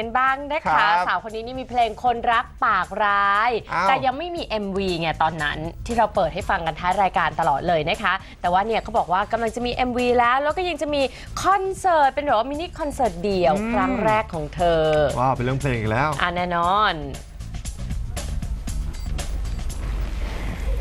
เป็นบ้างนะครัคะบสาวคนนี้นี่มีเพลงคนรักปากร้าย อ้าวแต่ยังไม่มี MV ไงตอนนั้นที่เราเปิดให้ฟังกันท้ายรายการตลอดเลยนะคะ แต่ว่าเนี่ยเขาบอกว่ากำลังจะมี MV แล้วแล้วก็ยังจะมีคอนเสิร์ตเป็นแบบว่ามินิคอนเสิร์ตเดี่ยวครั้งแรกของเธอว้าวเป็นเรื่องเพลงอีกแล้ว อะแน่นอน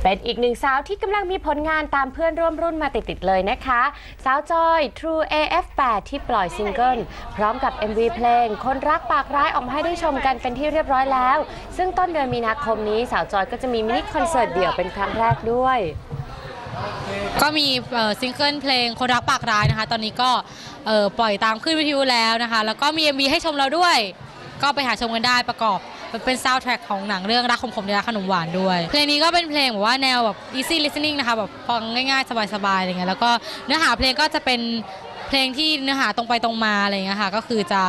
เป็นอีกหนึ่งสาวที่กำลังมีผลงานตามเพื่อนร่วมรุ่นมาติด ๆ เลยนะคะ สาวจอย True AF8 ที่ปล่อยซิงเกิล พร้อมกับ MV เพลง คนรักปากร้ายออกมาให้ได้ชมกันเป็นที่เรียบร้อยแล้ว ซึ่งต้นเดือนมีนาคมนี้สาวจอยก็จะมีมินิคอนเสิร์ตเดี่ยวเป็นครั้งแรกด้วยก็มีซิงเกิลเพลงคนรักปากร้ายนะคะ ตอนนี้ก็ปล่อยตามขึ้นวิทยุแล้วนะคะ แล้วก็มี MV ให้ชมเราด้วย ก็ไปหาชมกันได้ประกอบ เป็นซาวด์แทร็กของหนังเรื่องรักขมขมในรักขนมหวานด้วย เพลงนี้ก็เป็นเพลงแบบว่าแนวแบบ easy listening นะคะแบบฟังง่ายๆ สบายๆอะไรเงี้ยแล้วก็เนื้อหาเพลงก็จะเป็นเพลงที่เนื้อหาตรงไปตรงมาอะไรเงี้ยค่ะก็คือจะ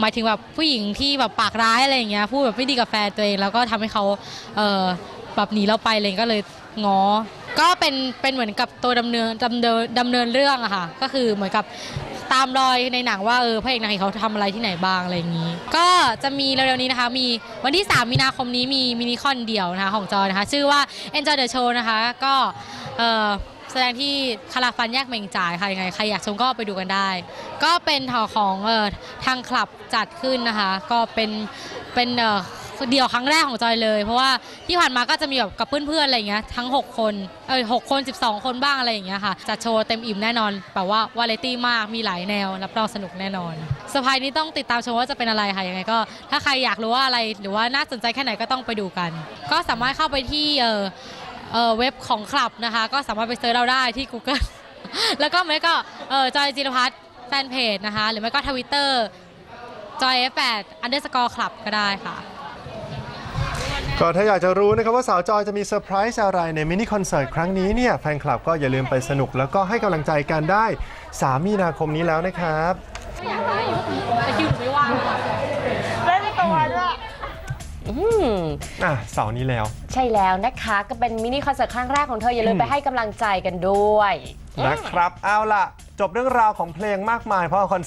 หมายถึงแบบผู้หญิงที่แบบปากร้ายอะไรอย่างเงี้ยพูดแบบไม่ดีกับแฟนตัวเองแล้วก็ทำให้เขาเออแบบหนีเราไปเลยก็เลยง้อก็เป็นเป็นเหมือนกับตัวดำเนินดำเนินดำเนินเรื่องอะค่ะก็คือเหมือนกับ ตามรอยในหนังว่าเออพระเอกนางเอกเขาทำอะไรที่ไหนบ้างอะไรอย่างนี้ ก็จะมีเร็วๆนี้นะคะ มีวันที่ 3 มีนาคมนี้มีมินิคอนเดี่ยวนะคะของจอนะคะ ชื่อว่า Enjoy the Show นะคะ ก็เออแสดงที่คาราฟันแยกเมงจ่ายค่ะยังไงใครอยากชมก็ไปดูกันได้ ก็เป็นทอของเออทางคลับจัดขึ้นนะคะ ก็เป็นเป็นเออ เดี่ยวครั้งแรกของจอยเลย เพราะว่าที่ผ่านมาก็จะมีแบบกับเพื่อนๆอะไรอย่างเงี้ยทั้ง 6 คนเออหกคน 12 คนบ้างอะไรอย่างเงี้ยค่ะจัดโชว์เต็มอิ่มแน่นอนแบบว่าวาไรตี้มากมีหลายแนวรับรองสนุกแน่นอนเซอร์ไพรส์นี้ต้องติดตามชมว่าจะเป็นอะไรค่ะยังไงก็ถ้าใครอยากรู้ว่าอะไรหรือว่าน่าสนใจแค่ไหนก็ต้องไปดูกัน ก็สามารถเข้าไปที่เออเออเว็บของคลับนะคะ ก็สามารถไปเซิร์ชเราได้ที่ Google แล้วก็ไม่ก็เออจอยจิรพัฒน์แฟนเพจนะคะ หรือไม่ก็ทวิตเตอร์จอย F8 underscore club ก็ได้ค่ะ ก็ถ้าอยากจะรู้นะครับว่าสาวจอยจะมีเซอร์ไพรส์อะไรในมินิคอนเสิร์ตครั้งนี้เนี่ยแฟนคลับก็อย่าลืมไปสนุกแล้วก็ให้กำลังใจกันได้ 3 มีนาคมนี้แล้วนะครับแต่คิวหนูไม่ว่างค่ะอืมอะเสาร์นี้แล้ว ใช่แล้วนะคะ ก็เป็นมินิคอนเสิร์ตครั้งแรกของเธออย่าลืมไปให้กำลังใจกันด้วย นะครับ เอาล่ะ จบเรื่องราวของเพลงมากมายเพราะว่าคอน